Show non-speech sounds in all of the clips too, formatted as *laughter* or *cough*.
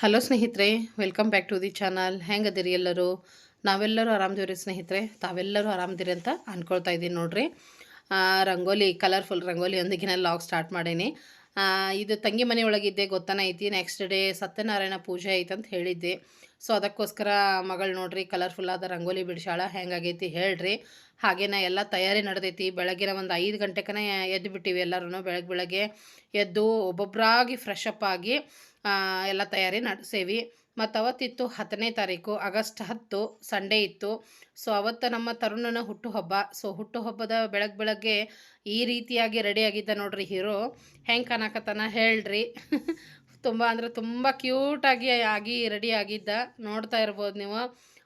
Hello ಸ್ನೇಹಿತರೆ, welcome back to the channel. ಹೆಂಗದಿರಿ ಎಲ್ಲರೂ? ನಾವೆಲ್ಲರೂ ಆರಾಮದಿವ್ರಿ ಸ್ನೇಹಿತರೆ. ತಾವೆಲ್ಲರೂ ಆರಾಮದಿರಿ ಅಂತ ಅಂದ್ಕೊಳ್ತಾ ಇದ್ದೀನಿ ನೋಡ್ರಿ. ರಂಗೋಲಿ ಕಲರ್ಫುಲ್ ರಂಗೋಲಿ ಒಂದಿಗಿನ ಲಾಗ್ ಸ್ಟಾರ್ಟ್ ಮಾಡೀನಿ. ಇದು ತಂಗಿ ಮನೆ ಒಳಗಿದ್ದೆ ಗೊತ್ತಾನ ಐತಿ ನೆಕ್ಸ್ಟ್ ಡೇ ಸತ್ಯನಾರಾಯಣ ಪೂಜೆ ಐತೆ ಅಂತ ಹೇಳಿದ್ದೆ. ಸೊ ಅದಕ್ಕೋಸ್ಕರ ಮಗಳು ನೋಡ್ರಿ ಕಲರ್ಫುಲ್ ಆದ ರಂಗೋಲಿ ಬಿಡಿಸಾಳ ಹೆಂಗಾಗೈತಿ ಹೇಳ್ರಿ. ಹಾಗೇನ ಎಲ್ಲ ತಯಾರಿ ನಡೆದೈತಿ. ಬೆಳಗಿನ ಒಂದು ಐದು ಗಂಟೆಕನೇ ಎದ್ದು ಬಿಟ್ಟಿವಿ ಎಲ್ಲರೂ ಬೆಳಗ್ಗೆ. ಬೆಳಗ್ಗೆ ಎದ್ದು ಒಬ್ಬೊಬ್ಬರಾಗಿ ಫ್ರೆಶ್ ಅಪ್ ಆಗಿ ಎಲ್ಲ ತಯಾರಿ ನಡೆಸೇವಿ. ಮತ್ತು ಅವತ್ತಿತ್ತು ಹತ್ತನೇ ತಾರೀಕು, ಆಗಸ್ಟ್ ಹತ್ತು, ಸಂಡೇ ಇತ್ತು. ಸೊ ಅವತ್ತು ನಮ್ಮ ತರುಣನ ಹುಟ್ಟುಹಬ್ಬ. ಸೊ ಹುಟ್ಟುಹಬ್ಬದ ಬೆಳಗ್ಗೆ ಬೆಳಗ್ಗೆ ಈ ರೀತಿಯಾಗಿ ರೆಡಿ ಆಗಿದ್ದ ನೋಡ್ರಿ ಹೀರೋ ಹೆಂಗೆ ಕಾಣಕತ್ತಾನ ಹೇಳ್ರಿ. *laughs* ತುಂಬ ಅಂದರೆ ತುಂಬ ಕ್ಯೂಟಾಗಿ ಆಗಿ ರೆಡಿ ಆಗಿದ್ದ. ನೋಡ್ತಾ ಇರ್ಬೋದು ನೀವು.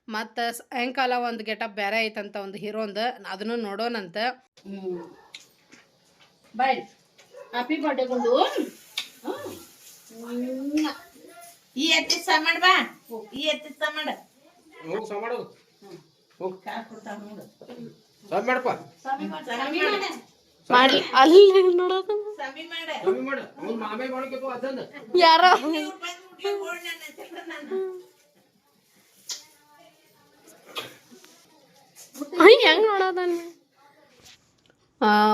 ಮತ್ತು ಸಾಯಂಕಾಲ ಒಂದು ಗೆಟಪ್ ಬೇರೆ ಐತಂತ ಒಂದು ಹೀರೋಂದು ಅದನ್ನು ನೋಡೋಣಂತ. ಬಾಯ್. ಹ್ಯಾಪಿ ಬರ್ಡೇ ಗುಂಡು. ಈ ಎತ್ತಿ ಸಾಮಾಡ್ ಬಾ. ಈ ಎತ್ತಿ ಸಾಮಾಡ ಹೋಗಿ ಸಮ ಮಾಡು. ಕಾ ಕೊಡ್ತಾವ ನೋಡು. ಸಮ್ ಮಾಡಪ್ಪ ಸಮಿ ಮಾಡ ಮಾಡಿ. ಅಲ್ಲಿ ನೋಡೋದು? ಸಮಿ ಮಾಡ. ಕಮ್ಮಿ ಮಾಡ. ಅವ್ನು ಮಾಮೇ ಮಾಡಕ್ಕೆ ಅದನ್ನ. ಯಾರೋ? ಹೆಂಗ್. ಹೆಂಗೆ ನೋಡೋದನ್ನ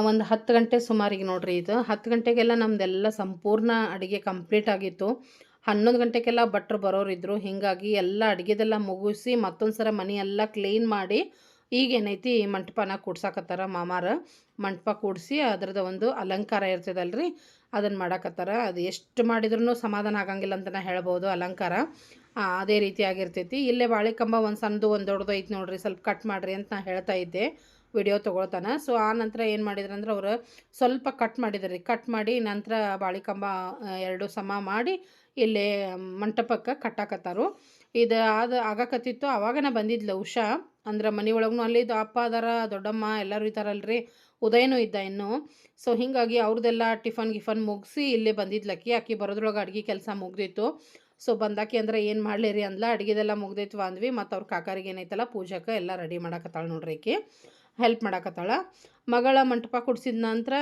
ಒಂದು ಹತ್ತು ಗಂಟೆ ಸುಮಾರಿಗೆ ನೋಡ್ರಿ ಇದು. ಹತ್ತು ಗಂಟೆಗೆಲ್ಲ ನಮ್ದೆಲ್ಲ ಸಂಪೂರ್ಣ ಅಡುಗೆ ಕಂಪ್ಲೀಟ್ ಆಗಿತ್ತು. ಹನ್ನೊಂದು ಗಂಟೆಗೆಲ್ಲ ಭಟ್ರು ಬರೋರಿದ್ರು. ಹೀಗಾಗಿ ಎಲ್ಲ ಅಡುಗೆದೆಲ್ಲ ಮುಗಿಸಿ ಮತ್ತೊಂದು ಸಲ ಮನೆ ಎಲ್ಲ ಕ್ಲೀನ್ ಮಾಡಿ ಈಗ ಏನೈತಿ ಮಂಟಪನ ಕೂಡ್ಸಾಕತ್ತಾರ ಮಾಮಾರ. ಮಂಟಪ ಕೂಡಿಸಿ ಅದ್ರದ್ದು ಒಂದು ಅಲಂಕಾರ ಇರ್ತದಲ್ರಿ ಅದನ್ನು ಮಾಡಾಕತ್ತಾರ. ಅದು ಎಷ್ಟು ಮಾಡಿದ್ರೂ ಸಮಾಧಾನ ಆಗಂಗಿಲ್ಲ ಅಂತ ಹೇಳ್ಬೋದು ಅಲಂಕಾರ. ಅದೇ ರೀತಿ ಆಗಿರ್ತೈತಿ. ಇಲ್ಲೇ ಬಾಳೆಕಂಬ ಒಂದು ಸಣ್ಣದು ಒಂದು ದೊಡ್ಡದು ಐತಿ ನೋಡ್ರಿ, ಸ್ವಲ್ಪ ಕಟ್ ಮಾಡಿರಿ ಅಂತ ನಾ ಹೇಳ್ತಾ ಇದ್ದೆ. ವಿಡಿಯೋ ತೊಗೊಳ್ತಾನೆ. ಸೊ ಆ ನಂತರ ಏನು ಮಾಡಿದ್ರು ಅಂದ್ರೆ ಅವರು ಸ್ವಲ್ಪ ಕಟ್ ಮಾಡಿದ್ರು ಕಟ್ ಮಾಡಿ ನಂತರ ಬಾಳಿಕಂಬ ಕಂಬ ಎರಡು ಸಮ ಮಾಡಿ ಇಲ್ಲಿ ಮಂಟಪಕ್ಕೆ ಕಟ್ಟಾಕತ್ತಾರು. ಇದು ಅದು ಆಗಾಕತ್ತಿತ್ತು. ಅವಾಗನ ಬಂದಿದ್ಲು ಉಷಾ. ಅಂದ್ರೆ ಮನೆ ಒಳಗೂ ಅಲ್ಲಿದ್ದು ಅಪ್ಪ ಅದಾರ, ದೊಡ್ಡಮ್ಮ ಎಲ್ಲರೂ ಇದ್ದಾರಲ್ರಿ. ಉದಯನೂ ಇದ್ದ ಇನ್ನು. ಸೊ ಹೀಗಾಗಿ ಅವ್ರದ್ದೆಲ್ಲ ಟಿಫನ್ ಗಿಫನ್ ಮುಗಿಸಿ ಇಲ್ಲೇ ಬಂದಿದ್ಲಕ್ಕಿ ಆಕಿ ಬರೋದ್ರೊಳಗೆ ಅಡುಗೆ ಕೆಲಸ ಮುಗ್ದಿತ್ತು. ಸೊ ಬಂದಾಕಿ ಅಂದ್ರೆ ಏನು ಮಾಡಲಿ ರೀ ಅಂದ್ಲ. ಅಡುಗೆದೆಲ್ಲ ಮುಗ್ದೈತ್ವ ಅಂದ್ವಿ. ಮತ್ತು ಅವ್ರ ಕಾಕಾರಿಗೆ ಏನೈತಲ್ಲ ಪೂಜೆಗೆ ಎಲ್ಲ ರೆಡಿ ಮಾಡಕತ್ತಾಳೆ ನೋಡ್ರಿ ಆಕಿ ಹೆಲ್ಪ್ ಮಾಡಾಕತ್ತಾಳ. ಮಗಳ ಮಂಟಪ ಕುಡ್ಸಿದ ನಂತರ,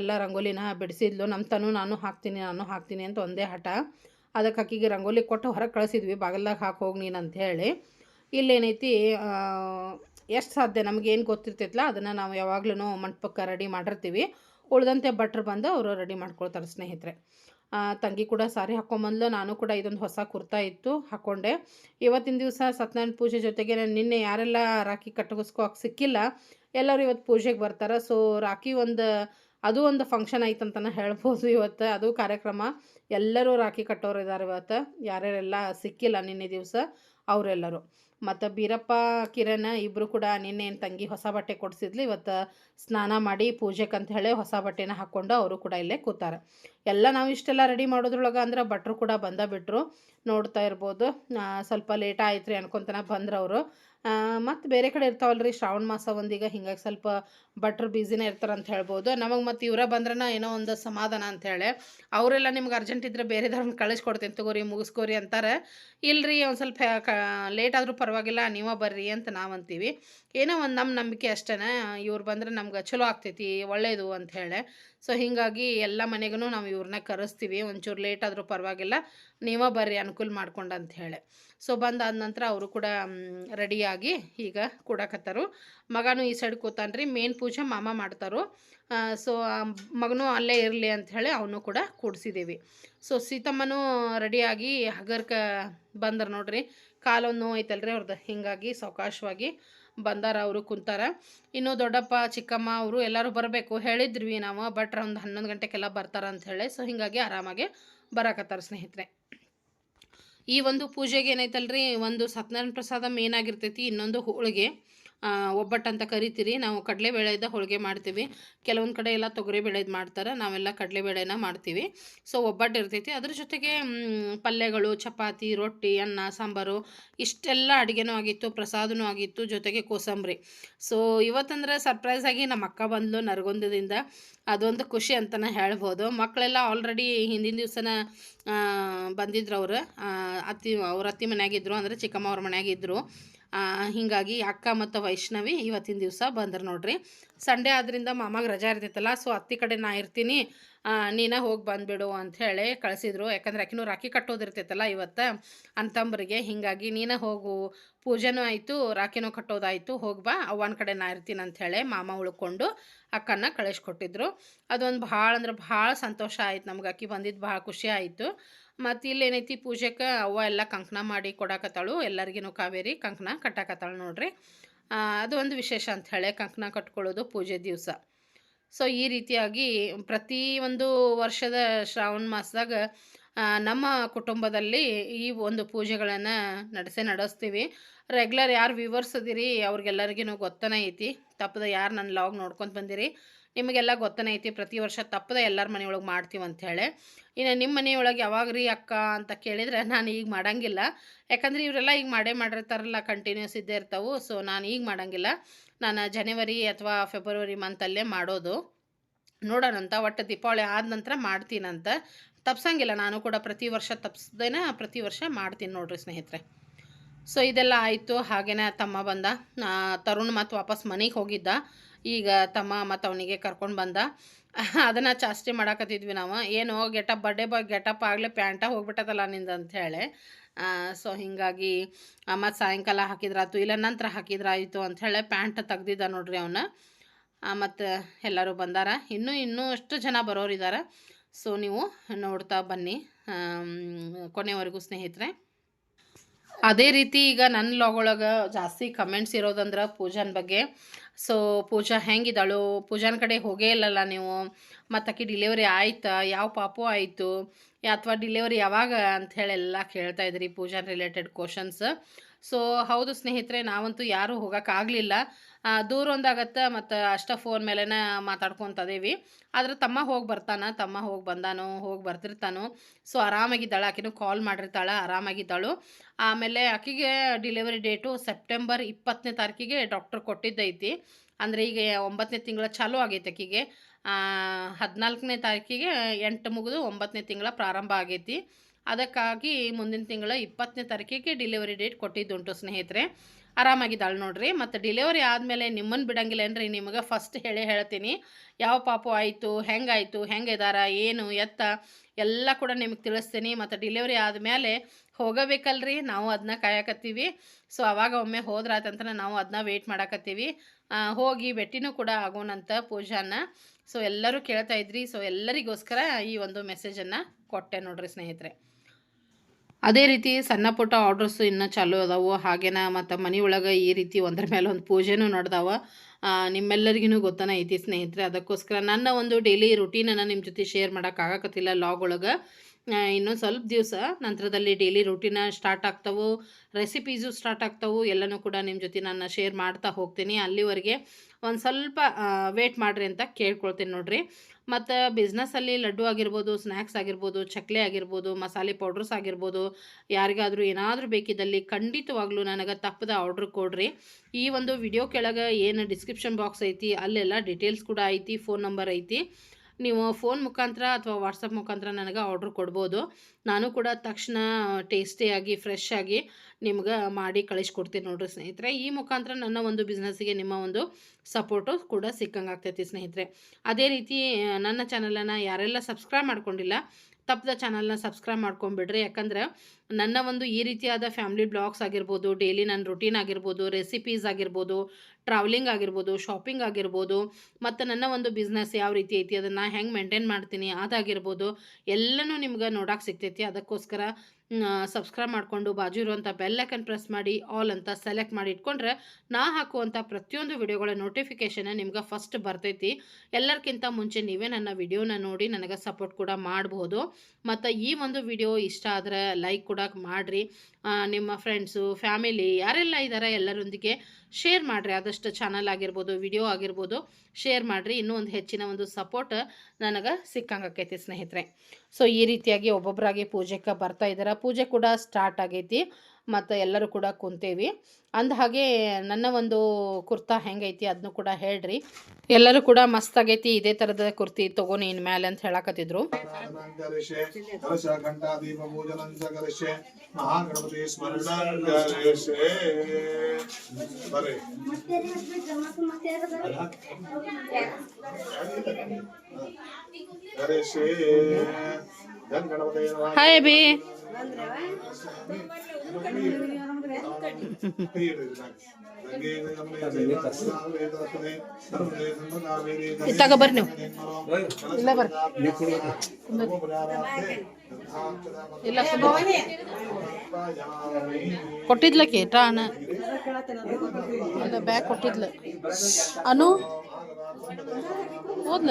ಎಲ್ಲ ರಂಗೋಲಿನ ಬಿಡಿಸಿದ್ಲು. ನಮ್ಮ ತನು, ನಾನು ಹಾಕ್ತೀನಿ ನಾನು ಹಾಕ್ತೀನಿ ಅಂತ ಒಂದೇ ಹಠ. ಅದಕ್ಕೆ ಅಕ್ಕಿಗೆ ರಂಗೋಲಿ ಕೊಟ್ಟು ಹೊರಗೆ ಕಳಿಸಿದ್ವಿ. ಬಾಗಲ್ದಾಗ ಹಾಕಿ ಹೋಗಿ ನೀನು ಅಂತ ಹೇಳಿ. ಇಲ್ಲೇನೈತಿ ಎಷ್ಟು ಸಾಧ್ಯ ನಮಗೇನು ಗೊತ್ತಿರ್ತೈತಲ್ಲ ಅದನ್ನು ನಾವು ಯಾವಾಗ್ಲೂ ಮಂಟಪಕ್ಕೆ ರೆಡಿ ಮಾಡಿರ್ತೀವಿ. ಉಳಿದಂತೆ ಭಟ್ರು ಬಂದು ಅವರು ರೆಡಿ ಮಾಡ್ಕೊಳ್ತಾರೆ ಸ್ನೇಹಿತರೆ. ತಂಗಿ ಕೂಡ ಸಾರಿ ಹಾಕ್ಕೊಂಬಂದ್ಲು ನಾನು ಕೂಡ ಇದೊಂದು ಹೊಸ ಕುರ್ತಾ ಇತ್ತು ಹಾಕ್ಕೊಂಡೆ ಇವತ್ತಿನ ದಿವಸ ಸತ್ಯನಾರಾಯಣ ಪೂಜೆ ಜೊತೆಗೆ ನಾನು ನಿನ್ನೆ ಯಾರೆಲ್ಲ ರಾಖಿ ಕಟ್ಟಗಿಸ್ಕೋಕೆ ಸಿಕ್ಕಿಲ್ಲ, ಎಲ್ಲರೂ ಇವತ್ತು ಪೂಜೆಗೆ ಬರ್ತಾರೆ. ಸೊ ರಾಖಿ ಒಂದು, ಅದು ಒಂದು ಫಂಕ್ಷನ್ ಐತಂತನ ಹೇಳ್ಬೋದು ಇವತ್ತು, ಅದು ಕಾರ್ಯಕ್ರಮ. ಎಲ್ಲರೂ ರಾಖಿ ಕಟ್ಟೋರು ಇದ್ದಾರೆ ಇವತ್ತು, ಯಾರ್ಯಾರೆಲ್ಲ ಸಿಕ್ಕಿಲ್ಲ ನಿನ್ನೆ ದಿವಸ. ಅವರೆಲ್ಲರೂ. ಮತ್ತು ಬೀರಪ್ಪ, ಕಿರಣ ಇಬ್ಬರು ಕೂಡ ನಿನ್ನೆ ಏನು ತಂಗಿ ಹೊಸ ಬಟ್ಟೆ ಕೊಡಿಸಿದ್ಲು, ಇವತ್ತು ಸ್ನಾನ ಮಾಡಿ ಪೂಜೆಗೆ ಹೇಳಿ ಹೊಸ ಬಟ್ಟೆನ ಹಾಕ್ಕೊಂಡು ಅವರು ಕೂಡ ಇಲ್ಲೇ ಕೂತಾರೆ. ಎಲ್ಲ ನಾವು ಇಷ್ಟೆಲ್ಲ ರೆಡಿ ಮಾಡೋದ್ರೊಳಗೆ ಅಂದ್ರೆ ಭಟ್ರು ಕೂಡ ಬಂದ ಬಿಟ್ಟರು ನೋಡ್ತಾ ಇರ್ಬೋದು ಸ್ವಲ್ಪ ಲೇಟ್ ಆಯ್ತು ರೀ ಅನ್ಕೊಂತನ ಬಂದ್ರು ಅವರು ಮತ್ತು ಬೇರೆ ಕಡೆ ಇರ್ತಾವಲ್ರಿ, ಶ್ರಾವಣ ಮಾಸ ಒಂದೀಗ, ಹಿಂಗಾಗಿ ಸ್ವಲ್ಪ ಭಟ್ರು ಬ್ಯುಸಿನೇ ಇರ್ತಾರೆ ಅಂತ ಹೇಳ್ಬೋದು. ನಮಗೆ ಮತ್ತು ಇವರ ಬಂದ್ರನ ಏನೋ ಒಂದು ಸಮಾಧಾನ ಅಂಥೇಳಿ ಅವರೆಲ್ಲ ನಿಮ್ಗೆ ಅರ್ಜೆಂಟ್ ಇದ್ರೆ ಬೇರೆ ಬೇರೆದವ್ರನ್ನ ಕಳಿಸ್ಕೊಡ್ತೀನಿ ತಗೋರಿ, ಮುಗಿಸ್ಕೋರಿ ಅಂತಾರೆ. ಇಲ್ರಿ, ಒಂದು ಸ್ವಲ್ಪ ಲೇಟ್ ಆದರೂ ಪರವಾಗಿಲ್ಲ, ನೀವೇ ಬರ್ರಿ ಅಂತ ನಾವು ಅಂತೀವಿ. ಏನೋ ಒಂದು ನಮ್ಮ ನಂಬಿಕೆ ಅಷ್ಟೇ ಇವ್ರು ಬಂದರೆ ನಮ್ಗೆ ಚಲೋ ಆಗ್ತೈತಿ ಒಳ್ಳೆಯದು ಅಂಥೇಳಿ ಸೊ ಹೀಗಾಗಿ ಎಲ್ಲ ಮನೆಗೂ ನಾವು ಇವ್ರನ್ನ ಕರೆಸ್ತೀವಿ. ಒಂಚೂರು ಲೇಟ್ ಆದರೂ ಪರವಾಗಿಲ್ಲ. ನೀವೇ ಬರ್ರಿ ಅನುಕೂಲ ಮಾಡ್ಕೊಂಡು ಅಂತ ಹೇಳಿ. ಸೊ ಬಂದಾದ ನಂತರ ಅವರು ಕೂಡ ರೆಡಿಯಾಗಿ ಈಗ ಕೊಡಕತ್ತಾರು. ಮಗನೂ ಈ ಸೈಡ್ ಕೂತಾನ್ರಿ. ಮೇನ್ ಪೂಜೆ ಮಾಮ ಮಾಡ್ತಾರೋ. ಸೊ ಮಗನೂ ಅಲ್ಲೇ ಇರಲಿ ಅಂಥೇಳಿ ಅವನು ಕೂಡ ಕೂಡಿಸಿದ್ದೀವಿ ಸೊ ಸೀತಮ್ಮನೂ ರೆಡಿಯಾಗಿ ಹಗರ್ಕ ಬಂದರು ನೋಡ್ರಿ. ಕಾಲೊಂದು ಐತಲ್ರಿ ಅವ್ರದ್ದು ಹೀಗಾಗಿ ಸಾವಕಾಶವಾಗಿ ಬಂದಾರ, ಅವರು ಕುಂತಾರ. ಇನ್ನು ದೊಡ್ಡಪ್ಪ, ಚಿಕ್ಕಮ್ಮ, ಅವರು ಎಲ್ಲರೂ ಬರಬೇಕು. ಹೇಳಿದ್ವಿ ನಾವು ಬಟ್ ಒಂದು ಹನ್ನೊಂದು ಗಂಟೆಗೆಲ್ಲ ಬರ್ತಾರ ಅಂತ ಹೇಳಿ ಸೊ ಹೀಗಾಗಿ ಆರಾಮಾಗಿ ಬರಾಕತ್ತಾರ ಸ್ನೇಹಿತರೆ. ಈ ಒಂದು ಪೂಜೆಗೆ ಏನೈತಲ್ರಿ ಒಂದು ಸತ್ಯನಾರಾಯಣ ಪ್ರಸಾದ ಮೇನ್ ಆಗಿರ್ತೈತಿ, ಇನ್ನೊಂದು ಹೋಳಿಗೆ. ಒಬ್ಬಟ್ಟು ಅಂತ ಕರಿತೀರಿ. ನಾವು ಕಡಲೆಬೇಳೆದ ಹೋಳಿಗೆ ಮಾಡ್ತೀವಿ. ಕೆಲವೊಂದು ಕಡೆ ಎಲ್ಲ ತೊಗರಿ ಬೇಳೆದು ಮಾಡ್ತಾರೆ. ನಾವೆಲ್ಲ ಕಡಲೆಬೇಳೆನ ಮಾಡ್ತೀವಿ. ಸೊ ಒಬ್ಬಟ್ಟು ಇರ್ತೈತಿ. ಅದ್ರ ಜೊತೆಗೆ ಪಲ್ಯಗಳು, ಚಪಾತಿ, ರೊಟ್ಟಿ, ಅನ್ನ, ಸಾಂಬಾರು ಇಷ್ಟೆಲ್ಲ ಅಡುಗೆನೂ ಆಗಿತ್ತು, ಪ್ರಸಾದನೂ ಆಗಿತ್ತು. ಜೊತೆಗೆ ಕೋಸಂಬರಿ. ಸೊ ಇವತ್ತಂದ್ರೆ ಸರ್ಪ್ರೈಸ್ ಆಗಿ ನಮ್ಮ ಅಕ್ಕ ಬಂದಳು ನರಗೊಂದದಿಂದ. ಅದೊಂದು ಖುಷಿ ಅಂತಲೇ ಹೇಳ್ಬೋದು. ಮಕ್ಕಳೆಲ್ಲ ಆಲ್ರೆಡಿ ಹಿಂದಿನ ದಿವಸನ ಬಂದಿದ್ರು ಅವರು. ಅತ್ತಿ, ಅವ್ರ ಅತ್ತಿ ಮನೆಯಾಗಿದ್ದರು ಅಂದರೆ ಚಿಕ್ಕಮ್ಮ ಅವ್ರ ಮನೆಯಾಗಿದ್ದರು ಹಿಂಗಾಗಿ ಅಕ್ಕ ಮತ್ತು ವೈಷ್ಣವಿ ಇವತ್ತಿನ ದಿವಸ ಬಂದರು ನೋಡ್ರಿ. ಸಂಡೇ ಆದ್ದರಿಂದ ಮಾಮಾಗ ರಜಾ ಇರ್ತೈತಲ್ಲ ಸೊ ಅತ್ತಿ ಕಡೆ ನಾ ಇರ್ತೀನಿ. ನೀನು ಹೋಗಿ ಬಂದುಬಿಡು ಅಂಥೇಳಿ ಕಳಿಸಿದ್ರು. ಯಾಕಂದ್ರೆ ಆಕಿನೂ ರಾಖಿ ಕಟ್ಟೋದಿರ್ತೈತಲ್ಲ ಇವತ್ತು ಅಂತಂಬರಿಗೆ. ಹೀಗಾಗಿ ನೀನ ಹೋಗು. ಪೂಜೆನೂ ಆಯಿತು, ರಾಖಿನೂ ಕಟ್ಟೋದಾಯಿತು. ಹೋಗಿ ಬಾ, ಅವ್ವನ ಕಡೆ ನಾ ಇರ್ತೀನಿ ಅಂಥೇಳಿ ಮಾಮ ಉಳ್ಕೊಂಡು ಅಕ್ಕನ ಕಳಿಸ್ಕೊಟ್ಟಿದ್ರು. ಅದೊಂದು ಭಾಳ ಅಂದ್ರೆ ಭಾಳ ಸಂತೋಷ ಆಯ್ತು ನಮ್ಗೆ. ಅಕ್ಕಿ ಬಂದಿದ್ದು ಭಾಳ ಖುಷಿ ಆಯಿತು. ಮತ್ತು ಇಲ್ಲೇನೈತಿ ಪೂಜೆಗೆ ಅವ್ವ ಎಲ್ಲ ಕಂಕಣ ಮಾಡಿ ಕೊಡಾಕತ್ತಾಳು ಎಲ್ಲರಿಗೂ ಕಾವೇರಿ ಕಂಕಣ ಕಟ್ಟಾಕತ್ತಾಳು ನೋಡ್ರಿ. ಅದು ಒಂದು ವಿಶೇಷ ಅಂತ ಹೇಳಿ ಕಂಕಣ ಕಟ್ಕೊಳ್ಳೋದು ಪೂಜೆ ದಿವಸ. ಸೊ ಈ ರೀತಿಯಾಗಿ ಪ್ರತಿ ಒಂದು ವರ್ಷದ ಶ್ರಾವಣ ಮಾಸದಾಗ ನಮ್ಮ ಕುಟುಂಬದಲ್ಲಿ ಈ ಒಂದು ಪೂಜೆಗಳನ್ನು ನಡೆಸೇ ನಡೆಸ್ತೀವಿ. ರೆಗ್ಯುಲರ್ ಯಾರು ವ್ಯೂವರ್ಸ್ ಅವ್ರಿಗೆಲ್ಲರಿಗೂ ಗೊತ್ತನೇ ಐತಿ. ತಪ್ಪದ ಯಾರು ನನ್ನ ಲಾಗ್ ನೋಡ್ಕೊಂಡು ಬಂದಿರಿ. ನಿಮಗೆಲ್ಲ ಗೊತ್ತನೇ ಐತಿ ಪ್ರತಿ ವರ್ಷ ತಪ್ಪದೆ ಎಲ್ಲರ ಮನೆಯೊಳಗೆ ಮಾಡ್ತೀವಿ ಅಂಥೇಳಿ ಇನ್ನು ನಿಮ್ಮ ಮನೆಯೊಳಗೆ ಯಾವಾಗ ರೀ ಅಕ್ಕ ಅಂತ ಕೇಳಿದ್ರೆ ನಾನು ಈಗ ಮಾಡೋಂಗಿಲ್ಲ. ಯಾಕಂದರೆ ಇವರೆಲ್ಲ ಈಗ ಮಾಡೇ ಮಾಡಿರ್ತಾರಲ್ಲ ಕಂಟಿನ್ಯೂಸ್ ಇದ್ದೇ ಇರ್ತಾವೆ ಸೊ ನಾನು ಈಗ ಮಾಡಂಗಿಲ್ಲ. ನಾನು ಜನವರಿ ಅಥವಾ ಫೆಬ್ರವರಿ ಮಂತಲ್ಲೇ ಮಾಡೋದು. ನೋಡೋಣಂತ ಒಟ್ಟು ದೀಪಾವಳಿ ಆದ ನಂತರ ಮಾಡ್ತೀನಂತ ತಪ್ಸಂಗಿಲ್ಲ, ನಾನು ಕೂಡ ಪ್ರತಿ ವರ್ಷ ತಪ್ಸ್ದೇನೆ ಪ್ರತಿ ವರ್ಷ ಮಾಡ್ತೀನಿ ನೋಡ್ರಿ ಸ್ನೇಹಿತರೆ. ಸೊ ಇದೆಲ್ಲ ಆಯಿತು, ಹಾಗೇನೆ ತಮ್ಮ ಬಂದ ತರುಣ್ ಮತ್ತು ವಾಪಸ್ ಮನೆಗೆ ಹೋಗಿದ್ದ. ಈಗ ತಮ್ಮ ಮತ್ತು ಅವನಿಗೆ ಕರ್ಕೊಂಡು ಬಂದ. *laughs* ಅದನ್ನು ಚಾಸ್ತಿ ಮಾಡಾಕತ್ತಿದ್ವಿ ನಾವು. ಏನು ಗೆಟಪ್ ಬರ್ಡೇ ಬಾಯ್ ಗೆಟಪ್ ಆಗಲೇ ಪ್ಯಾಂಟ ಹೋಗ್ಬಿಟ್ಟದಲ್ಲ ನಿಂದು ಅಂಥೇಳಿ ಸೊ ಹೀಗಾಗಿ ಮತ್ತು ಸಾಯಂಕಾಲ ಹಾಕಿದ್ರಾಯ್ತು, ಇಲ್ಲ ನಂತರ ಹಾಕಿದ್ರಾಯಿತು ಅಂಥೇಳಿ ಪ್ಯಾಂಟ್ ತೆಗ್ದಿದ್ದ ನೋಡ್ರಿ ಅವನ್ನ ಮತ್ತು ಎಲ್ಲರೂ ಬಂದಾರ. ಇನ್ನೂ ಇನ್ನೂ ಅಷ್ಟು ಜನ ಬರೋರಿದ್ದಾರೆ ಸೊ ನೀವು ನೋಡ್ತಾ ಬನ್ನಿ. ಕೊನೆವರೆಗೂ ಸ್ನೇಹಿತರೆ. ಅದೇ ರೀತಿ ಈಗ ನನ್ನ ಲಾಗೊಳಗ ಜಾಸ್ತಿ ಕಮೆಂಟ್ಸ್ ಇರೋದಂದ್ರೆ ಪೂಜಾನ ಬಗ್ಗೆ. ಸೊ ಪೂಜಾ ಹೆಂಗಿದ್ದಾಳು? ಪೂಜಾನ ಕಡೆ ಹೋಗೇ ಇಲ್ಲಲ್ಲ ನೀವು? ಮತ್ತು ಆಕೆ ಡಿಲಿವರಿ ಆಯ್ತಾ? ಯಾವ ಪಾಪು ಆಯಿತು? ಅಥವಾ ಡಿಲಿವರಿ ಯಾವಾಗ ಅಂಥೇಳಿ ಎಲ್ಲ ಕೇಳ್ತಾ ಇದ್ರಿ ಪೂಜಾನ ರಿಲೇಟೆಡ್ ಕ್ವಶನ್ಸ್ ಸೊ ಹೌದು ಸ್ನೇಹಿತರೆ, ನಾವಂತೂ ಯಾರೂ ಹೋಗೋಕ್ಕಾಗಲಿಲ್ಲ ದೂರ ಒಂದಾಗತ್ತೆ ಮತ್ತು ಅಷ್ಟ ಫೋನ್ ಮೇಲೇ ಮಾತಾಡ್ಕೊತದೇವಿ. ಆದ್ರೆ ತಮ್ಮ ಹೋಗಿ ಬರ್ತಾನ, ತಮ್ಮ ಹೋಗಿ ಬಂದಾನು, ಹೋಗಿ ಬರ್ತಿರ್ತಾನು. ಸೊ ಆರಾಮಾಗಿದ್ದಾಳೆ, ಆಕಿನೂ ಕಾಲ್ ಮಾಡಿರ್ತಾಳೆ, ಆರಾಮಾಗಿದ್ದಾಳು. ಆಮೇಲೆ ಆಕಿಗೆ ಡಿಲಿವರಿ ಡೇಟು ಸೆಪ್ಟೆಂಬರ್ ಇಪ್ಪತ್ತನೇ ತಾರೀಕಿಗೆ ಡಾಕ್ಟರ್ ಕೊಟ್ಟಿದ್ದೈತಿ ಅಂದರೆ ಈಗ ಒಂಬತ್ತನೇ ತಿಂಗಳ ಚಾಲೂ ಆಗೈತೆ ಆಕಿಗೆ. ಹದಿನಾಲ್ಕನೇ ತಾರೀಕಿಗೆ ಎಂಟು ಮುಗಿದು ಒಂಬತ್ತನೇ ತಿಂಗಳ ಪ್ರಾರಂಭ ಆಗೈತಿ. ಅದಕ್ಕಾಗಿ ಮುಂದಿನ ತಿಂಗಳ ಇಪ್ಪತ್ತನೇ ತಾರೀಕಿಗೆ ಡಿಲಿವರಿ ಡೇಟ್ ಕೊಟ್ಟಿದ್ದುಂಟು ಸ್ನೇಹಿತರೆ. ಆರಾಮಾಗಿದ್ದಾಳೆ ನೋಡ್ರಿ. ಮತ್ತು ಡಿಲಿವರಿ ಆದಮೇಲೆ ನಿಮ್ಮನ್ನು ಬಿಡಂಗಿಲ್ಲ ಏನ್ರಿ? ನಿಮಗೆ ಫಸ್ಟ್ ಹೇಳಿ ಹೇಳ್ತೀನಿ. ಯಾವ ಪಾಪು ಆಯಿತು? ಹೆಂಗಾಯಿತು? ಹೆಂಗೆ ಇದಾರ ಏನು? ಎತ್ತ? ಎಲ್ಲ ಕೂಡ ನಿಮಗೆ ತಿಳಿಸ್ತೀನಿ. ಮತ್ತು ಡಿಲಿವರಿ ಆದಮೇಲೆ ಹೋಗಬೇಕಲ್ರಿ. ನಾವು ಅದನ್ನ ಕಾಯಕತ್ತೀವಿ. ಸೊ ಅವಾಗ ಒಮ್ಮೆ ಹೋದ್ರಾತಂತ ನಾವು ಅದನ್ನ ವೆಯ್ಟ್ ಮಾಡಾಕತ್ತೀವಿ. ಹೋಗಿ ಭೇಟಿನೂ ಕೂಡ ಆಗೋಣಂತ ಪೂಜಾನ. ಸೊ ಎಲ್ಲರೂ ಕೇಳ್ತಾ ಇದ್ರಿ. ಸೊ ಎಲ್ಲರಿಗೋಸ್ಕರ ಈ ಒಂದು ಮೆಸೇಜನ್ನು ಕೊಟ್ಟೆ ನೋಡ್ರಿ ಸ್ನೇಹಿತರೆ. ಅದೇ ರೀತಿ ಸಣ್ಣ ಪುಟ್ಟ ಆರ್ಡರ್ಸ್ ಇನ್ನೂ ಚಾಲೂ ಅದಾವು. ಹಾಗೇನ ಮತ್ತು ಮನೆಯೊಳಗೆ ಈ ರೀತಿ ಒಂದ್ರ ಮೇಲೆ ಒಂದು ಪೂಜೆನೂ ನಡೆದಾವ. ನಿಮ್ಮೆಲ್ಲರಿಗೂ ಗೊತ್ತಾನ ಐತಿ ಸ್ನೇಹಿತರೆ. ಅದಕ್ಕೋಸ್ಕರ ನನ್ನ ಒಂದು ಡೈಲಿ ರುಟೀನನ್ನು ನಿಮ್ಮ ಜೊತೆ ಶೇರ್ ಮಾಡೋಕ್ಕಾಗಕತ್ತಿಲ್ಲ ಲಾಗ್ ಒಳಗೆ. ಇನ್ನೂ ಸ್ವಲ್ಪ ದಿವಸ ನಂತರದಲ್ಲಿ ಡೈಲಿ ರುಟೀನ ಸ್ಟಾರ್ಟ್ ಆಗ್ತಾವು. ರೆಸಿಪೀಸು ಸ್ಟಾರ್ಟ್ ಆಗ್ತಾವು. ಎಲ್ಲನೂ ಕೂಡ ನಿಮ್ಮ ಜೊತೆ ನಾನು ಶೇರ್ ಮಾಡ್ತಾ ಹೋಗ್ತೀನಿ. ಅಲ್ಲಿವರೆಗೆ ಒಂದು ಸ್ವಲ್ಪ ವೇಟ್ ಮಾಡಿರಿ ಅಂತ ಕೇಳ್ಕೊಳ್ತೀನಿ ನೋಡಿರಿ. ಮತ್ತು ಬಿಸ್ನೆಸ್ಸಲ್ಲಿ ಲಡ್ಡು ಆಗಿರ್ಬೋದು ಸ್ನ್ಯಾಕ್ಸ್ ಆಗಿರ್ಬೋದು, ಚಕ್ಲೆ ಆಗಿರ್ಬೋದು, ಮಸಾಲೆ ಪೌಡ್ರಸ್ ಆಗಿರ್ಬೋದು, ಯಾರಿಗಾದರೂ ಏನಾದರೂ ಬೇಕಿದ್ದಲ್ಲಿ ಖಂಡಿತವಾಗ್ಲೂ ನನಗೆ ತಪ್ಪದ ಆರ್ಡ್ರ್ ಕೊಡ್ರಿ. ಈ ಒಂದು ವಿಡಿಯೋ ಕೆಳಗೆ ಏನು ಡಿಸ್ಕ್ರಿಪ್ಷನ್ ಬಾಕ್ಸ್ ಐತಿ, ಅಲ್ಲೆಲ್ಲ ಡೀಟೇಲ್ಸ್ ಕೂಡ ಐತಿ ಫೋನ್ ನಂಬರ್ ಐತಿ. ನೀವು ಫೋನ್ ಮುಖಾಂತರ ಅಥವಾ ವಾಟ್ಸಪ್ ಮುಖಾಂತರ ನನಗೆ ಆರ್ಡ್ರ್ ಕೊಡ್ಬೋದು. ನಾನು ಕೂಡ ತಕ್ಷಣ ಟೇಸ್ಟಿಯಾಗಿ ಫ್ರೆಶ್ ಆಗಿ ನಿಮ್ಗೆ ಮಾಡಿ ಕಳಿಸ್ಕೊಡ್ತೀನಿ ನೋಡ್ರಿ ಸ್ನೇಹಿತರೆ. ಈ ಮುಖಾಂತರ ನನ್ನ ಒಂದು ಬಿಸ್ನೆಸ್ಸಿಗೆ ನಿಮ್ಮ ಒಂದು ಸಪೋರ್ಟು ಕೂಡ ಸಿಕ್ಕಂಗೆ ಆಗ್ತೈತಿ ಸ್ನೇಹಿತರೆ. ಅದೇ ರೀತಿ ನನ್ನ ಚಾನಲನ್ನು ಯಾರೆಲ್ಲ ಸಬ್ಸ್ಕ್ರೈಬ್ ಮಾಡ್ಕೊಂಡಿಲ್ಲ, ತಪ್ಪದ ಚಾನಲ್ನ ಸಬ್ಸ್ಕ್ರೈಬ್ ಮಾಡ್ಕೊಂಬಿಡ್ರಿ ಯಾಕಂದ್ರೆ ನನ್ನ ಒಂದು ಈ ರೀತಿಯಾದ ಫ್ಯಾಮಿಲಿ ಬ್ಲಾಗ್ಸ್ ಆಗಿರ್ಬೋದು ಡೈಲಿ ನನ್ನ ರುಟೀನ್ ಆಗಿರ್ಬೋದು ರೆಸಿಪೀಸ್ ಆಗಿರ್ಬೋದು ಟ್ರಾವೆಲಿಂಗ್ ಆಗಿರ್ಬೋದು ಶಾಪಿಂಗ್ ಆಗಿರ್ಬೋದು, ಮತ್ತು ನನ್ನ ಒಂದು ಬಿಸ್ನೆಸ್ ಯಾವ ರೀತಿ ಐತಿ ಅದನ್ನು ಹೆಂಗೆ ಮೇಂಟೈನ್ ಮಾಡ್ತೀನಿ ಅದಾಗಿರ್ಬೋದು, ಎಲ್ಲನೂ ನಿಮ್ಗೆ ನೋಡೋಕೆ ಸಿಗ್ತೈತಿ. ಅದಕ್ಕೋಸ್ಕರ ಸಬ್ಸ್ಕ್ರೈಬ್ ಮಾಡಿಕೊಂಡು ಬಾಜು ಇರುವಂಥ ಬೆಲ್ಲೈಕನ್ ಪ್ರೆಸ್ ಮಾಡಿ ಆಲ್ ಅಂತ ಸೆಲೆಕ್ಟ್ ಮಾಡಿ ಇಟ್ಕೊಂಡ್ರೆ ನಾ ಹಾಕುವಂಥ ಪ್ರತಿಯೊಂದು ವಿಡಿಯೋಗಳ ನೋಟಿಫಿಕೇಷನ್ ನಿಮ್ಗೆ ಫಸ್ಟ್ ಬರ್ತೈತಿ. ಎಲ್ಲರಿಗಿಂತ ಮುಂಚೆ ನೀವೇ ನನ್ನ ವಿಡಿಯೋನ ನೋಡಿ ನನಗೆ ಸಪೋರ್ಟ್ ಕೂಡ ಮಾಡ್ಬೋದು. ಮತ್ತು ಈ ಒಂದು ವಿಡಿಯೋ ಇಷ್ಟ ಆದರೆ ಲೈಕ್ ಕೂಡ ಮಾಡಿರಿ. ನಿಮ್ಮ ಫ್ರೆಂಡ್ಸು ಫ್ಯಾಮಿಲಿ ಯಾರೆಲ್ಲ ಇದ್ದಾರೆ ಎಲ್ಲರೊಂದಿಗೆ ಶೇರ್ ಮಾಡಿರಿ. ಆದಷ್ಟು ಚಾನಲ್ ಆಗಿರ್ಬೋದು ವಿಡಿಯೋ ಆಗಿರ್ಬೋದು ಶೇರ್ ಮಾಡಿರಿ. ಇನ್ನೂ ಒಂದು ಹೆಚ್ಚಿನ ಒಂದು ಸಪೋರ್ಟ್ ನನಗೆ ಸಿಕ್ಕಂಗಾಕೈತಿ ಸ್ನೇಹಿತರೆ. ಸೊ ಈ ರೀತಿಯಾಗಿ ಒಬ್ಬೊಬ್ಬರಾಗಿ ಪೂಜೆಗೆ ಬರ್ತಾ ಇದ್ದಾರೆ ಪೂಜೆ ಕೂಡ ಸ್ಟಾರ್ಟ್ ಆಗೈತಿ. ಮತ್ತು ಎಲ್ಲರೂ ಕೂಡ ಕುಂತೇವಿ. ಅಂದ ಹಾಗೆ ನನ್ನ ಒಂದು ಕುರ್ತಾ ಹೆಂಗೈತಿ ಅದನ್ನು ಕೂಡ ಹೇಳ್ರಿ. ಎಲ್ಲರೂ ಕೂಡ ಮಸ್ತ್ ಆಗೈತಿ, ಇದೇ ಥರದ ಕುರ್ತಿ ತಗೊನಿ ಮ್ಯಾಲೆ ಅಂತ ಹೇಳಕತ್ತಿದ್ರು. ಹಾಯ್ ಧರ್ಮಗಾಮಿನಿ ಇತ್ತಾಗ ಬರ್ರಿ ನೀವು. ಇಲ್ಲ ಬರ್ರಿ. ಇಲ್ಲ ಕೊಟ್ಟಿದ್ಲಕ್ಕೆ ಟಾಣ ಅಲ್ಲ ಬ್ಯಾಗ್ ಕೊಟ್ಟಿದ್ಲ. ಅನು? ಹೋದ್ಲ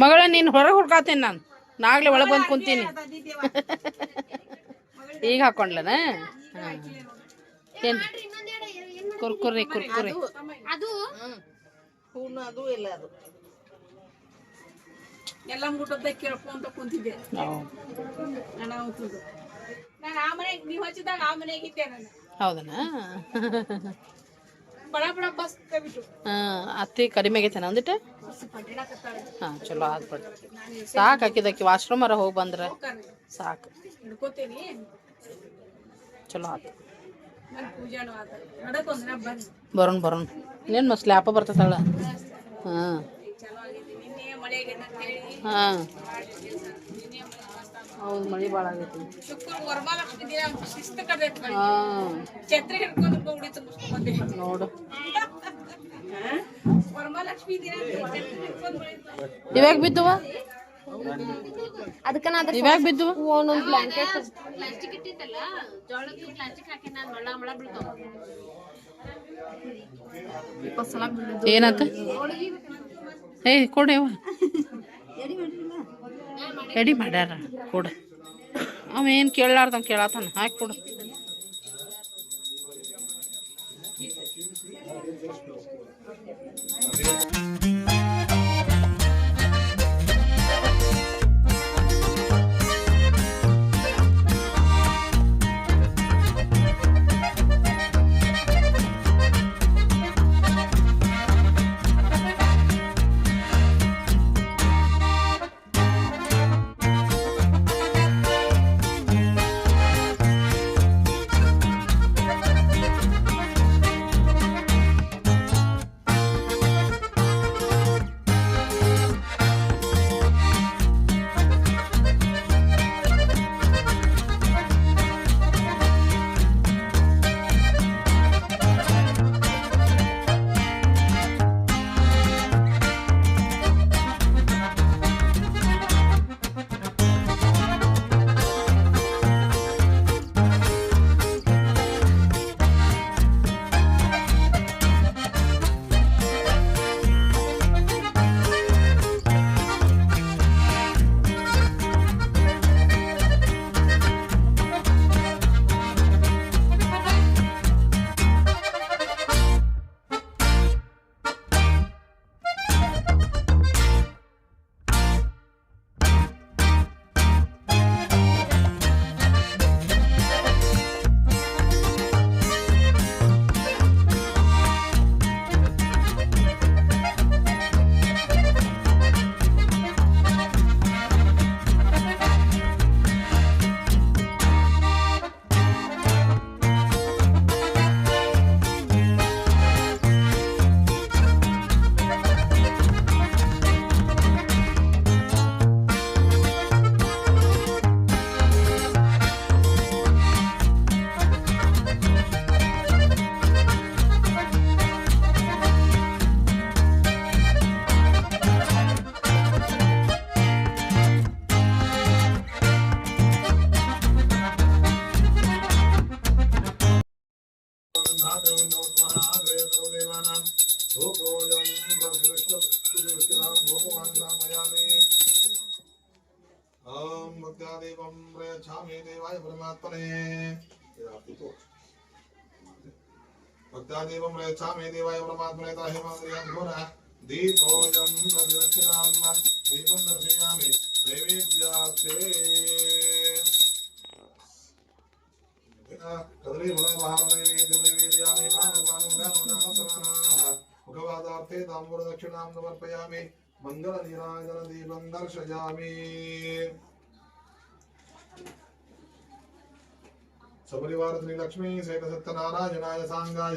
ಮಗಳ ನೀನು ಹೊರಗೆ ಹುಡ್ಕಾತೀನಿ ನಾನು. ನಾಗ್ಲೆ ಒಳಗೆ ಬಂದು ಕುಂತೀನಿ. ಈಗ ಹಾಕೊಂಡ್ಲನ? ಏನು? ಕುರ್ಕುರಿ ಕುರ್ಕುರಿ ಹೂನು ಅದು. ಇಲ್ಲ ಅದು. ಎಲ್ಲ ಮುಟ್ಟದ ಕೇಳ್ಕೊಂತ ಕುಂತಿದ್ದೆ. ನಾನು ನಾನು ಆ ಮನೆಗೆ ನೀವು ಹಚ್ಚಿದಾಗ ಆ ಮನೆಗೆ ಇದ್ದೆ ನಾನು. ಹೌದನಾ? ಅತ್ತಿ ಕಡಿಮೆ ಆಗೈತೇನ ಅಂದಿಟ್ಟು ಹಾಂ ಚಲೋ ಆದ್ಬಿಟ್ಟು ಸಾಕು ಹಾಕಿದಕ್ಕೆ ವಾಶ್ರೂಮರ ಹೋಗಿ ಬಂದ್ರೆ ಸಾಕು. ಚಲೋ ಆತು. ಬರೋಣ ಬರೋಣ. ಏನು ಮಸ್ತ್ ಲ್ಯಾಪ ಬರ್ತದಳ ಹಾಂ. ಆಗೈತಿ ಆಗೈತೆ ಹಾಂ. ಹೌದು ಮಳೆ ಭಾಳ ಆಗೈತಿ ಶುಕ್ರ ವರಮಹಾಲಕ್ಷ್ಮಿ ದಿನ ಶಿಸ್ತ ಕರ್ದೈತಿ ಮಳೆ ಹಾಂ ಛತ್ರಿ ಹಿಡ್ಕೊಂಡು ಗೌಡಿ ತುಂಬಿಸ್ಕೊಂಡ್ ಬಂದೆ ನೋಡು ವರಮಹಾಲಕ್ಷ್ಮಿ ದಿನ ಛತ್ರಿ ಹಿಡ್ಕೊಂಡು ಮಳೆ ಇವಾಗ ಬಿದ್ದುವ ಅದಕ್ಕ ನಾ ಅದ್ರ ಇವಾಗ ಬಿದ್ದುವ ಒಂದೊಂದ್ ಬ್ಲಾಂಕೆಟ್ ಪ್ಲಾಸ್ಟಿಕ್ ಇಟ್ಟಿದ್ದಲ್ಲ ಜೋಳಕ್ಕೆ ಪ್ಲಾಸ್ಟಿಕ್ ಹಾಕಿ ನಾನು ಮಳ ಮಳ ಬೀಳ್ತಾವ ಏನಾತ ಏ ಕೊಡೆವ ರೆಡಿ ಮಾಡ್ಯಾರ ಕೊಡು ಅವೇನು ಕೇಳಲಾರ್ದವ್ ಕೇಳತ್ತಾನ ಹಾಕಿ ಕೊಡು गच्छामि देवाय परमात्मनेता हेमान्द्रियाँ घोर दीपोऽयं प्रतिदक्षिणां दीपं दर्शयामि। दैवेद्यार्थे। कदलीफलमहामनैवेद्यनिवेदयामि भानुभानुगानुनामसमानाः मुखवादार्थे ताम्बूलदक्षिणां समर्पयामि। मङ्गलनिराजनदीपं दर्शयामि। सपरिवार श्री लक्ष्मी सेठ सत्यनारायणाय सांगाय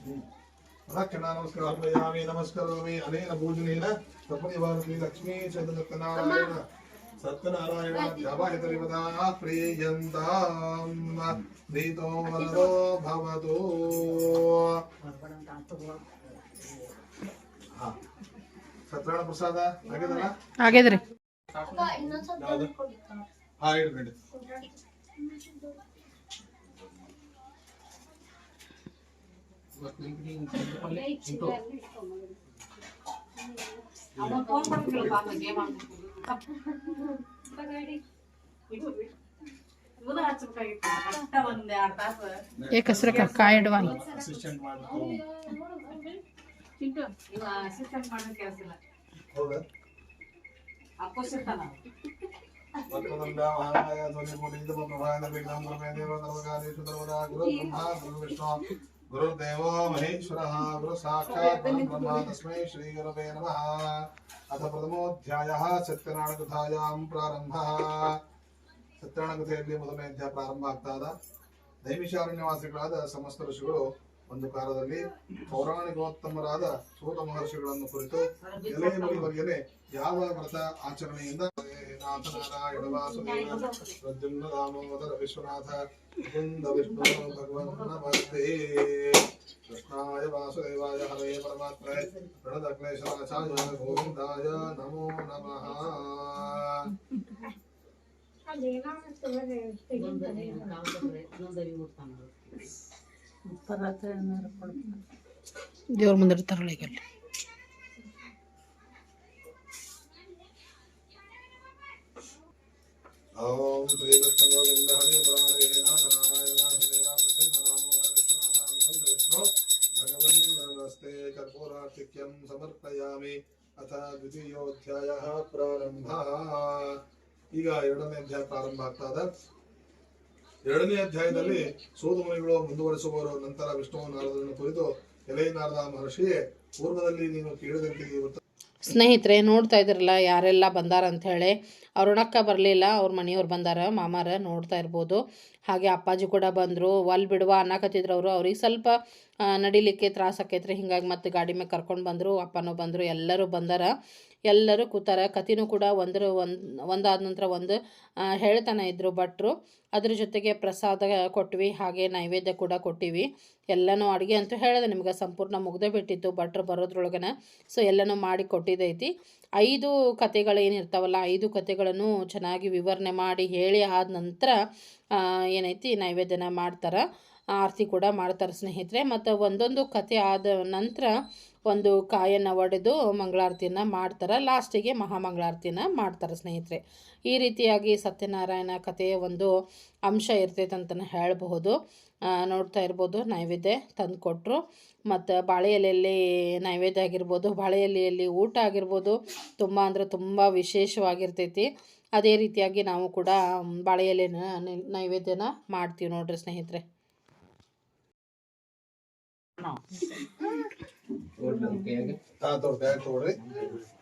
ಪ್ರದಕ್ಷಿಣಾನಮಸ್ಕಾರ ಅರ್ಪಯಾಮಿ ನಮಸ್ಕರೋಮಿ ಅನೇನ ಪೂಜನೇನ ಪ್ರಪಂಚವಾಸಿ ಲಕ್ಷ್ಮೀ ಚಂದ್ರನಾರಾಯಣ ಸತ್ಯನಾರಾಯಣ ಧ್ಯಾಯತರಿವದಾ ನೀತೋ ಪ್ರಸಾದ ಆಗಿದಲ್ಲ ಹಾ ಇಡ್ಬೇಡಿ ಏ ಕಸ್ರಕ್ಕ ಕಾಯಿ ಇಡುವ ಅಸಿಸ್ಟೆಂಟ್ ಮಾಡ್ಕೊ ಚಿಂಟು ಹೌದಾ ವಕ್ರತುಂಡ ಮಹಾಕಾಯ ಧ್ವನಿಪುಟಿತ ಪ್ರಭಾನ ವಿಘ್ನಂ ಪ್ರಮೇ ದೇವ ಸರ್ವಕಾರ್ಯೇಷು ಸರ್ವದಾ ಗುರು ಬ್ರಹ್ಮ ಗುರು ವಿಷ್ಣು ಗುರುರ್ದೇವೋ ಮಹೇಶ್ವರಃ ಗುರು ಸಾಕ್ಷಾತ್ ಪರಬ್ರಹ್ಮ ತಸ್ಮೈ ಶ್ರೀ ಗುರವೇ ನಮಃ. ಅಥ ಪ್ರಥಮೋಧ್ಯಾಯಃ ಸತ್ಯನಾರಾಯಣ ಕಥಾಯಾಂ ಪ್ರಾರಂಭ. ಸತ್ಯನಾರಾಯಣ ಕಥೆಯಲ್ಲಿ ಮೊದಲನೇ ಅಧ್ಯಾಯ ಪ್ರಾರಂಭ ಆಗ್ತಾ ಇದೆ ನೈಮಿಷಾರಣ್ಯವಾಸಿಗಳಾದ ಸಮಸ್ತ ಋಷಿಗಳು ಒಂದು ಕಾಲದಲ್ಲಿ ಪೌರಾಣಿಕೋತ್ತಮರಾದ ಸೂತ ಮಹರ್ಷಿಗಳನ್ನು ಕುರಿತು ಎಲೆ ಬಗೆಯಲ್ಲಿ ಯಾವ ವ್ರತ ಆಚರಣೆಯಿಂದ ನಾಥ ನಾರಾಯಣ ವಾಸುದೇವ ಪ್ರದ್ಯುಮ್ನ ದಾಮೋದರ ವಿಶ್ವನಾಥ ಮುಕುಂದ ವಿಷ್ಣು ಭಗವನ್ ನಮಸ್ತೆ ಕೃಷ್ಣಾಯ ವಾಸುದೇವಾಯ ಹರೇ ಪರಮಾತ್ಮನೆ ಪ್ರಣದ ಕ್ಲೇಶನಾಚಾರ್ಯ ಗೋವಿಂದಾಯ ನಮೋ ನಮಃ ದೇವ್ರ ಮುಂದೆ ಇರ್ತಾರಲ್ಲ ಮುಕುಂದ ವಿಷ್ಣು ಭಗವನ್ ನಮಸ್ತೆ ಕರ್ಪೂರಾರ್ತಿಕ್ಯಂ ಸಮರ್ಪಯಾಮಿ ಅಥ ದ್ವಿತೀಯೋಧ್ಯಾಯ ಪ್ರಾರಂಭ ಈಗ ಎರಡನೇ ಅಧ್ಯಾಯ ಪ್ರಾರಂಭ ಆಗ್ತಾ ಎರಡನೇ ಅಧ್ಯಾಯದಲ್ಲಿ ಸೋದಮುನಿಗಳು ಮುಂದುವರಿಸುವವರು, ನಂತರ ವಿಷ್ಣುವನ್ನು ನಾರದರನ್ನು ಕುರಿತು ಎಲೆ ನಾರದ ಮಹರ್ಷಿಯೇ, ಪೂರ್ವದಲ್ಲಿ ನೀನು ಕೇಳಿದಂತೆ ಸ್ನೇಹಿತರೆ, ನೋಡ್ತಾ ಇದ್ರಲ್ಲ ಯಾರೆಲ್ಲ ಬಂದಾರ ಅಂಥೇಳಿ ಅರುಣಕ್ಕ ಬರಲಿಲ್ಲ, ಅವ್ರ ಮನೆಯವ್ರು ಬಂದಾರ, ಮಾಮಾರ ನೋಡ್ತಾ ಇರ್ಬೋದು. ಹಾಗೆ ಅಪ್ಪಾಜಿ ಕೂಡ ಬಂದರು. ಒಲ್ ಬಿಡುವ ಅನ್ನಕತ್ತಿದ್ರು ಅವರು. ಅವ್ರಿಗೆ ಸ್ವಲ್ಪ ನಡಿಲಿಕ್ಕೆ ತ್ರಾಸ ಆಕೈತ್ರಿ. ಹಿಂಗಾಗಿ ಮತ್ತೆ ಗಾಡಿ ಮೇಲೆ ಕರ್ಕೊಂಡು ಬಂದರು. ಅಪ್ಪನೂ ಬಂದರು. ಎಲ್ಲರೂ ಬಂದಾರ. ಎಲ್ಲರೂ ಕೂತಾರೆ. ಕತಿನೂ ಕೂಡ ಒಂದರ ಒಂದು, ಒಂದಾದ ನಂತರ ಒಂದು ಹೇಳ್ತಾನೆ ಇದ್ದರು ಭಟ್ರು. ಅದ್ರ ಜೊತೆಗೆ ಪ್ರಸಾದ ಕೊಟ್ವಿ, ಹಾಗೆ ನೈವೇದ್ಯ ಕೂಡ ಕೊಟ್ಟಿವಿ. ಎಲ್ಲನೂ ಅಡುಗೆ ಅಂತೂ ಹೇಳಿದೆ ನಿಮ್ಗೆ, ಸಂಪೂರ್ಣ ಮುಗ್ದೇ ಬಿಟ್ಟಿತ್ತು ಭಟ್ರು ಬರೋದ್ರೊಳಗನ. ಸೊ ಎಲ್ಲನೂ ಮಾಡಿ ಕೊಟ್ಟಿದ್ದೈತಿ ಐದು ಕತೆಗಳು ಏನಿರ್ತಾವಲ್ಲ ಐದು ಕತೆಗಳನ್ನು ಚೆನ್ನಾಗಿ ವಿವರಣೆ ಮಾಡಿ, ಹೇಳಿ ಆದ ನಂತರ ಏನೈತಿ, ನೈವೇದ್ಯನ ಮಾಡ್ತಾರೆ. ಆರತಿ ಕೂಡ ಮಾಡ್ತಾರೆ ಸ್ನೇಹಿತರೆ. ಮತ್ತು ಒಂದೊಂದು ಕತೆ ಆದ ನಂತರ ಒಂದು ಕಾಯನ್ನು ಒಡೆದು ಮಂಗಳಾರತಿನ ಮಾಡ್ತಾರೆ. ಲಾಸ್ಟಿಗೆ ಮಹಾಮಂಗಳಾರತಿನ ಮಾಡ್ತಾರೆ ಸ್ನೇಹಿತರೆ. ಈ ರೀತಿಯಾಗಿ ಸತ್ಯನಾರಾಯಣ ಕಥೆಯ ಒಂದು ಅಂಶ ಇರ್ತೈತೆ ಅಂತಲೇ ಹೇಳಬಹುದು ನೋಡ್ತಾ ಇರ್ಬೋದು. ನೈವೇದ್ಯ ತಂದು ಕೊಟ್ಟರು ಮತ್ತು ಬಾಳೆ ಎಲೆಯಲ್ಲಿ ನೈವೇದ್ಯ ಆಗಿರ್ಬೋದು ಬಾಳೆ ಎಲೆಯಲ್ಲಿ ಊಟ ಆಗಿರ್ಬೋದು, ತುಂಬ ಅಂದರೆ ತುಂಬ ವಿಶೇಷವಾಗಿರ್ತೈತಿ. ಅದೇ ರೀತಿಯಾಗಿ ನಾವು ಕೂಡ ಬಾಳೆ ಎಲೆನ ನೈವೇದ್ಯನ ಮಾಡ್ತೀವಿ ನೋಡ್ರಿ ಸ್ನೇಹಿತರೆ.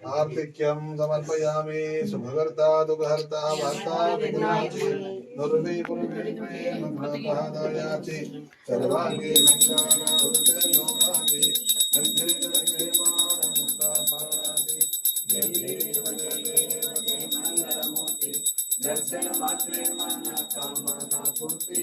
आर्तिक्यं समर्पयामि सुभगर्ता दुःखहर्ता भर्ता विघ्नाचि दुर्वे पुरुषे मग्नपहादायाचि सर्वाङ्गे मङ्गलानि दर्शन मात्रे मन कामना पूर्ति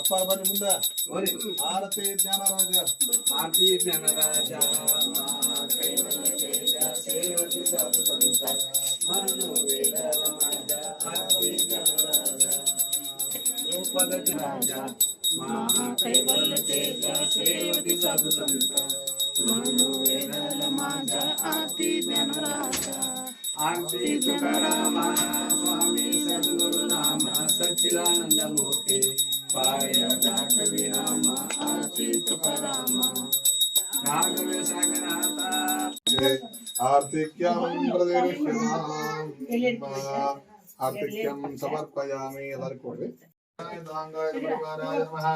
ಪಾರ ಸೂರ್ಯೋ ವಿಪುರ ಚಂದನಾದಿ ಕುಂಕುಮ ಜಯ ದೇವ ಲಂಬೋದರ ಪೀತಾಂಬರ ಪರಿವಾರ ಸಂದನ ಸರಳ ಸೊಂಡ ವಕ್ರ ಸುಂದರ ತ್ರಿನಯನ ದಾಸ ರಾಮ ಜಯ ಮಂಗಲ ಮೂರ್ತಿ ದರ್ಶನ ಮಾತೆ ಮಾನ ಕಾಮನ ಪೂರ್ತಿ ಮತ್ತೆ ಹಾಡಾಡ್ರಿ ಅಪ್ಪ ಬನ್ನಿ ಮುಂದೆ ಆರತಿ ಜ್ಞಾನರಾಜ ಆರ್ತಿ ಜ್ಞಾನರಾಜ ಕೈವಲ್ಯ ತೇಜ ಸೇವತಿ ಸಾಧು ಸಂತ ಮನು ವೇದ ರಾಜ ಆರ್ತಿ ಜ್ಞಾನರಾಜ ರೂಪದ ರಾಜ ಮಹಾ ಕೈವಲ್ಯ ತೇಜ ಸೇವತಿ ಸಾಧು ಸಂತ ಮನು ವೇದ ರಾಜ ಆರ್ತಿ ಜ್ಞಾನರಾಜ ಆರ್ತಿ ತುಕಾರಾಮ ಸ್ವಾಮಿ ಸದ್ಗುರು ನಾಮ ಸಚ್ಚಿದಾನಂದ ಮೂರ್ತಿ ಪಾಯ ಕವಿರಾಮ ಆರ್ತಿ ತುಕಾರಾಮ ರಾಘವ ಸಾಗರನಾಥ ಆರ್ತಿಕ್ಯಂ ಪ್ರದರ್ಶ್ಯಮಾಂ ಆರ್ತಿಕ್ಯಂ ಸಮರ್ಪಯಾಮಿ ಎಲ್ಲರೂ ಕೊಡ್ರಿ ದಾಂಗಾಯ ಪರಿವಾರಾಯ ನಮಃ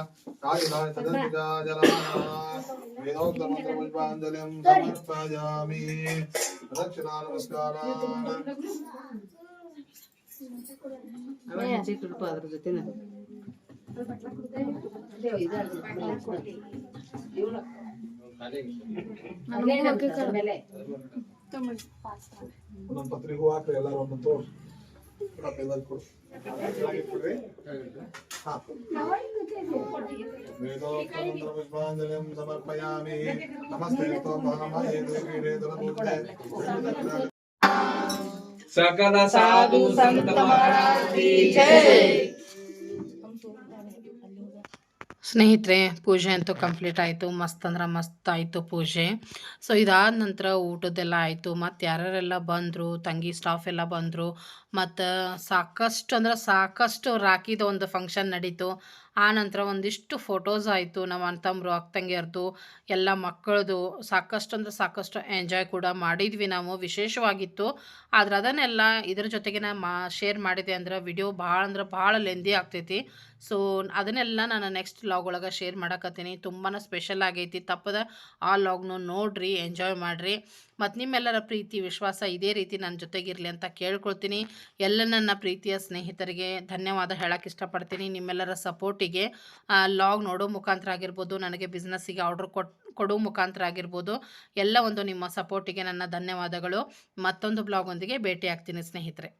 ಕಾಯಿಲಾಯ ತದಂತಿಜಾಯ ನಮಃ ವೇದೋಕ್ತ ಒಂದೊಂದು ಪತ್ರಿಕೆ ಹಾಕ್ರಿ ಎಲ್ಲರೂ ಒಂದೊಂದು ತೋರ್ಸಿ ಕೊಡಪ್ಪ ಎಲ್ಲರೂ ಕೊಡು ಕೆಳಗೆ ಕೊಡ್ರಿ ಹಾ ವೇದೋಕ್ತ ಮಂತ್ರ ಪುಷ್ಪಾಂಜಲಿಂ ಸಮರ್ಪಯಾಮಿ ನಮಸ್ತೆ ತ್ವಂ ಸ್ನೇಹಿತರೆ, ಪೂಜೆ ಅಂತೂ ಕಂಪ್ಲೀಟ್ ಆಯಿತು. ಮಸ್ತ್ ಅಂದ್ರೆ ಮಸ್ತ್ ಆಯಿತು ಪೂಜೆ. ಸೊ ಇದಾದ ನಂತರ ಊಟದ್ದೆಲ್ಲ ಆಯಿತು. ಮತ್ತು ಯಾರ್ಯಾರೆಲ್ಲ ಬಂದರು, ತಂಗಿ ಸ್ಟಾಫ್ ಎಲ್ಲ ಬಂದರು ಮತ್ತು ಸಾಕಷ್ಟು ಅಂದ್ರೆ ಸಾಕಷ್ಟು ರಾಕಿದ ಒಂದು ಫಂಕ್ಷನ್ ನಡೀತು. ಆ ನಂತರ ಒಂದಿಷ್ಟು ಫೋಟೋಸ್ ಆಯಿತು. ನಮ್ಮ ಅಣ್ಣ ತಮ್ಮರು ಅಕ್ಕ ತಂಗಿಯರ್ದು, ಎಲ್ಲ ಮಕ್ಕಳದು ಸಾಕಷ್ಟು ಅಂದ್ರೆ ಸಾಕಷ್ಟು ಎಂಜಾಯ್ ಕೂಡ ಮಾಡಿದ್ವಿ ನಾವು. ವಿಶೇಷವಾಗಿತ್ತು. ಆದ್ರೆ ಅದನ್ನೆಲ್ಲ ಇದ್ರ ಜೊತೆಗೆ ನಾನು ಮಾ ಶೇರ್ ಮಾಡಿದೆ ಅಂದ್ರೆ ವಿಡಿಯೋ ಭಾಳ ಅಂದ್ರೆ ಭಾಳ ಲೆಂದಿ ಆಗ್ತೈತಿ. ಸೊ ಅದನ್ನೆಲ್ಲ ನಾನು ನೆಕ್ಸ್ಟ್ ಲಾಗ್ ಒಳಗೆ ಶೇರ್ ಮಾಡಕತ್ತೀನಿ. ತುಂಬಾ ಸ್ಪೆಷಲ್ ಆಗೈತಿ. ತಪ್ಪದ ಆ ಲಾಗ್ನು ನೋಡ್ರಿ ಎಂಜಾಯ್ ಮಾಡಿರಿ. ಮತ್ತು ನಿಮ್ಮೆಲ್ಲರ ಪ್ರೀತಿ, ವಿಶ್ವಾಸ ಇದೇ ರೀತಿ ನನ್ನ ಜೊತೆಗಿರಲಿ ಅಂತ ಕೇಳ್ಕೊಳ್ತೀನಿ. ಎಲ್ಲ ನನ್ನ ಪ್ರೀತಿಯ ಸ್ನೇಹಿತರಿಗೆ ಧನ್ಯವಾದ ಹೇಳಕ್ಕೆ ಇಷ್ಟಪಡ್ತೀನಿ. ನಿಮ್ಮೆಲ್ಲರ ಸಪೋರ್ಟಿಗೆ ಲಾಗ್ ನೋಡೋ ಮುಖಾಂತರ ಆಗಿರ್ಬೋದು, ನನಗೆ ಬಿಸ್ನೆಸ್ಸಿಗೆ ಆರ್ಡ್ರ್ ಕೊಟ್, ಕೊಡೋ ಮುಖಾಂತರ ಆಗಿರ್ಬೋದು, ಎಲ್ಲ ಒಂದು ನಿಮ್ಮ ಸಪೋರ್ಟಿಗೆ ನನ್ನ ಧನ್ಯವಾದಗಳು. ಮತ್ತೊಂದು ಬ್ಲಾಗ್ ಒಂದಿಗೆ ಭೇಟಿ ಆಗ್ತೀನಿ ಸ್ನೇಹಿತರೆ.